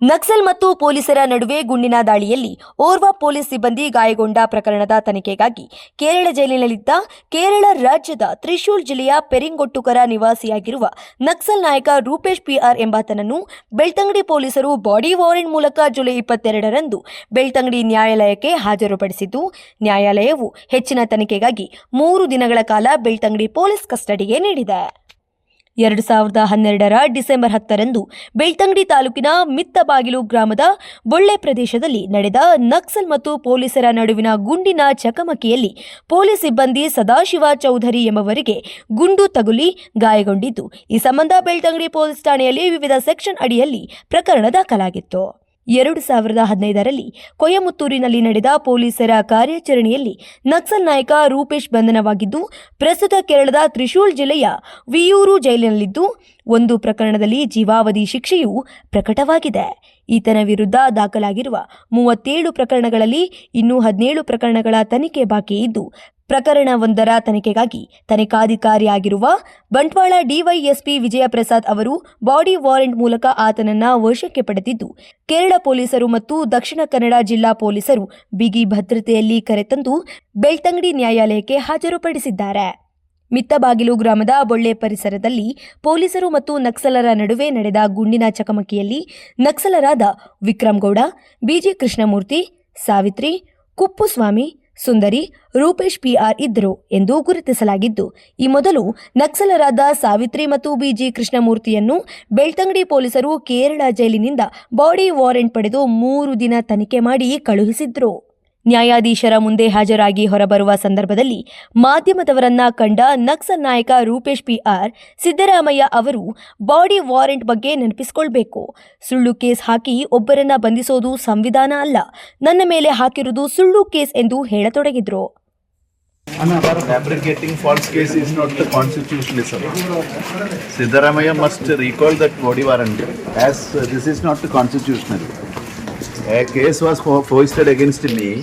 ನಕ್ಸಲ್ ಮತ್ತು ಪೊಲೀಸರ ನಡುವೆ ಗುಂಡಿನ ದಾಳಿಯಲ್ಲಿ ಓರ್ವ ಪೊಲೀಸ್ ಸಿಬ್ಬಂದಿ ಗಾಯಗೊಂಡ ಪ್ರಕರಣದ ತನಿಖೆಗಾಗಿ ಕೇರಳ ಜೈಲಿನಲ್ಲಿದ್ದ ಕೇರಳ ರಾಜ್ಯದ ತ್ರಿಶೂಲ್ ಜಿಲ್ಲೆಯ ಪೆರಿಂಗೊಟ್ಟುಕರ ನಿವಾಸಿಯಾಗಿರುವ ನಕ್ಸಲ್ ನಾಯಕ ರೂಪೇಶ್ ಪಿಆರ್ ಎಂಬಾತನನ್ನು ಬೆಳ್ತಂಗಡಿ ಪೊಲೀಸರು ಬಾಡಿ ವಾರೆಂಟ್ ಮೂಲಕ ಜುಲೈ ಇಪ್ಪತ್ತೆರಡರಂದು ಬೆಳ್ತಂಗಡಿ ನ್ಯಾಯಾಲಯಕ್ಕೆ ಹಾಜರುಪಡಿಸಿದ್ದು, ನ್ಯಾಯಾಲಯವು ಹೆಚ್ಚಿನ ತನಿಖೆಗಾಗಿ ಮೂರು ದಿನಗಳ ಕಾಲ ಬೆಳ್ತಂಗಡಿ ಪೊಲೀಸ್ ಕಸ್ಟಡಿಗೆ ನೀಡಿದೆ. ಎರಡು ಸಾವಿರದ ಹನ್ನೆರಡರ ಡಿಸೆಂಬರ್ ಹತ್ತರಂದು ಬೆಳ್ತಂಗಡಿ ತಾಲೂಕಿನ ಮಿತ್ತಬಾಗಿಲು ಗ್ರಾಮದ ಬೊಳ್ಳೆ ಪ್ರದೇಶದಲ್ಲಿ ನಡೆದ ನಕ್ಸಲ್ ಮತ್ತು ಪೊಲೀಸರ ನಡುವಿನ ಗುಂಡಿನ ಚಕಮಕಿಯಲ್ಲಿ ಪೊಲೀಸ್ ಸಿಬ್ಬಂದಿ ಸದಾಶಿವ ಚೌಧರಿ ಎಂಬವರಿಗೆ ಗುಂಡು ತಗುಲಿ ಗಾಯಗೊಂಡಿದ್ದು. ಈ ಸಂಬಂಧ ಬೆಳ್ತಂಗಡಿ ಪೊಲೀಸ್ ಠಾಣೆಯಲ್ಲಿ ವಿವಿಧ ಸೆಕ್ಷನ್ ಅಡಿಯಲ್ಲಿ ಪ್ರಕರಣ ದಾಖಲಾಗಿತ್ತು. ಎರಡು ಸಾವಿರದ ಹದಿನೈದರಲ್ಲಿ ಕೊಯಮುತ್ತೂರಿನಲ್ಲಿ ನಡೆದ ಪೊಲೀಸರ ಕಾರ್ಯಾಚರಣೆಯಲ್ಲಿ ನಕ್ಸಲ್ ನಾಯಕ ರೂಪೇಶ್ ಬಂಧನವಾಗಿದ್ದು, ಪ್ರಸ್ತುತ ಕೇರಳದ ತ್ರಿಶೂಲ್ ಜಿಲ್ಲೆಯ ವಿಯೂರು ಜೈಲಿನಲ್ಲಿದ್ದು, ಒಂದು ಪ್ರಕರಣದಲ್ಲಿ ಜೀವಾವಧಿ ಶಿಕ್ಷೆಯು ಪ್ರಕಟವಾಗಿದೆ. ಈತನ ವಿರುದ್ಧ ದಾಖಲಾಗಿರುವ ಮೂವತ್ತೇಳು ಪ್ರಕರಣಗಳಲ್ಲಿ ಇನ್ನೂ ಹದಿನೇಳು ಪ್ರಕರಣಗಳ ತನಿಖೆ ಬಾಕಿ ಇದ್ದು ಪ್ರಕರಣವೊಂದರ ತನಿಖೆಗಾಗಿ ತನಿಖಾಧಿಕಾರಿಯಾಗಿರುವ ಬಂಟ್ವಾಳ ಡಿವೈಎಸ್ಪಿ ವಿಜಯಪ್ರಸಾದ್ ಅವರು ಬಾಡಿ ವಾರೆಂಟ್ ಮೂಲಕ ಆತನನ್ನ ವಶಕ್ಕೆ ಪಡೆದಿದ್ದು, ಕೇರಳ ಪೊಲೀಸರು ಮತ್ತು ದಕ್ಷಿಣ ಕನ್ನಡ ಜಿಲ್ಲಾ ಪೊಲೀಸರು ಬಿಗಿ ಭದ್ರತೆಯಲ್ಲಿ ಕರೆತಂದು ಬೆಳ್ತಂಗಡಿ ನ್ಯಾಯಾಲಯಕ್ಕೆ ಹಾಜರುಪಡಿಸಿದ್ದಾರೆ. ಮಿತ್ತಬಾಗಿಲು ಗ್ರಾಮದ ಬೊಳ್ಳೆ ಪರಿಸರದಲ್ಲಿ ಪೊಲೀಸರು ಮತ್ತು ನಕ್ಸಲರ ನಡುವೆ ನಡೆದ ಗುಂಡಿನ ಚಕಮಕಿಯಲ್ಲಿ ನಕ್ಸಲರಾದ Vikram Gowda, B G Krishnamurthy, Savitri, Kuppuswamy Sundari Rupesh P R ಇದ್ದರು ಎಂದು ಗುರುತಿಸಲಾಗಿದ್ದು, ಈ ಮೊದಲು ನಕ್ಸಲರಾದ ಸಾವಿತ್ರಿ ಮತ್ತು ಬಿಜಿ ಕೃಷ್ಣಮೂರ್ತಿಯನ್ನು ಬೆಳ್ತಂಗಡಿ ಪೊಲೀಸರು ಕೇರಳ ಜೈಲಿನಿಂದ ಬಾಡಿ ವಾರೆಂಟ್ ಪಡೆದು ಮೂರು ದಿನ ತನಿಖೆ ಮಾಡಿ ಕಳುಹಿಸಿದ್ರು. ನ್ಯಾಯಾಧೀಶರ ಮುಂದೆ ಹಾಜರಾಗಿ ಹೊರಬರುವ ಸಂದರ್ಭದಲ್ಲಿ ಮಾಧ್ಯಮದವರನ್ನ ಕಂಡ ನಕ್ಸಲ್ ನಾಯಕ ರೂಪೇಶ್ ಪಿ ಆರ್ ಸಿದ್ದರಾಮಯ್ಯ ಅವರು ಬಾಡಿ ವಾರೆಂಟ್ ಬಗ್ಗೆ ನೆನಪಿಸಿಕೊಳ್ಬೇಕು. ಸುಳ್ಳು ಕೇಸ್ ಹಾಕಿ ಒಬ್ಬರನ್ನ ಬಂಧಿಸೋದು ಸಂವಿಧಾನ ಅಲ್ಲ. ನನ್ನ ಮೇಲೆ ಹಾಕಿರುವುದು ಸುಳ್ಳು ಕೇಸ್ ಎಂದು ಹೇಳತೊಡಗಿದ್ರು. Fabricating false case A case was fo- foisted against me.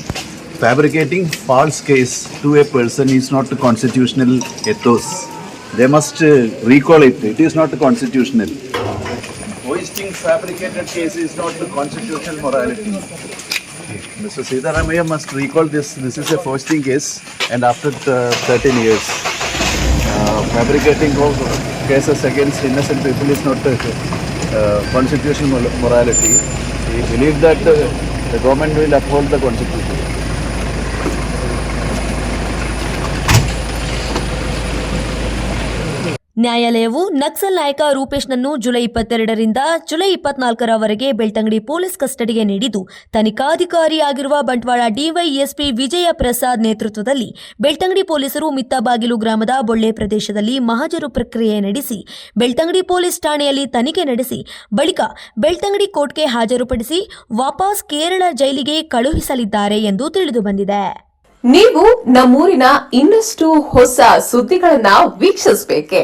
Fabricating false case to a person is not constitutional ethos. They must uh, recall it. It is not constitutional. Foisting fabricated case is not the constitutional morality. Mr. Siddharamaya must recall this, this is a foisting case and after uh, 13 years, uh, fabricating cases against innocent people is not uh, uh, constitutional morality. We believe that the government will uphold the constitution. ನ್ಯಾಯಾಲಯವು ನಕ್ಸಲ್ ನಾಯಕ ರೂಪೇಶ್ನನ್ನು July ಇಪ್ಪತ್ತೆರಡರಿಂದ July ಇಪ್ಪತ್ನಾಲ್ಕರವರೆಗೆ Belthangady police ಕಸ್ಟಡಿಗೆ ನೀಡಿದ್ದು, ತನಿಖಾಧಿಕಾರಿಯಾಗಿರುವ Bantwal DYSP Vijaya Prasad ನೇತೃತ್ವದಲ್ಲಿ ಬೆಳ್ತಂಗಡಿ ಪೊಲೀಸರು ಮಿತ್ತಬಾಗಿಲು ಗ್ರಾಮದ ಬೊಳ್ಳೆ ಪ್ರದೇಶದಲ್ಲಿ ಮಹಜರು ಪ್ರಕ್ರಿಯೆ ನಡೆಸಿ, ಬೆಳ್ತಂಗಡಿ ಪೊಲೀಸ್ ಠಾಣೆಯಲ್ಲಿ ತನಿಖೆ ನಡೆಸಿ, ಬಳಿಕ ಬೆಳ್ತಂಗಡಿ ಕೋರ್ಟ್ಗೆ ಹಾಜರುಪಡಿಸಿ ವಾಪಸ್ ಕೇರಳ ಜೈಲಿಗೆ ಕಳುಹಿಸಲಿದ್ದಾರೆ ಎಂದು ತಿಳಿದುಬಂದಿದೆ ನೀವು ನಮ್ಮೂರಿನ ಇನ್ನಷ್ಟು ಹೊಸ ಸುದ್ದಿಗಳನ್ನ ವೀಕ್ಷಿಸಬೇಕೆ?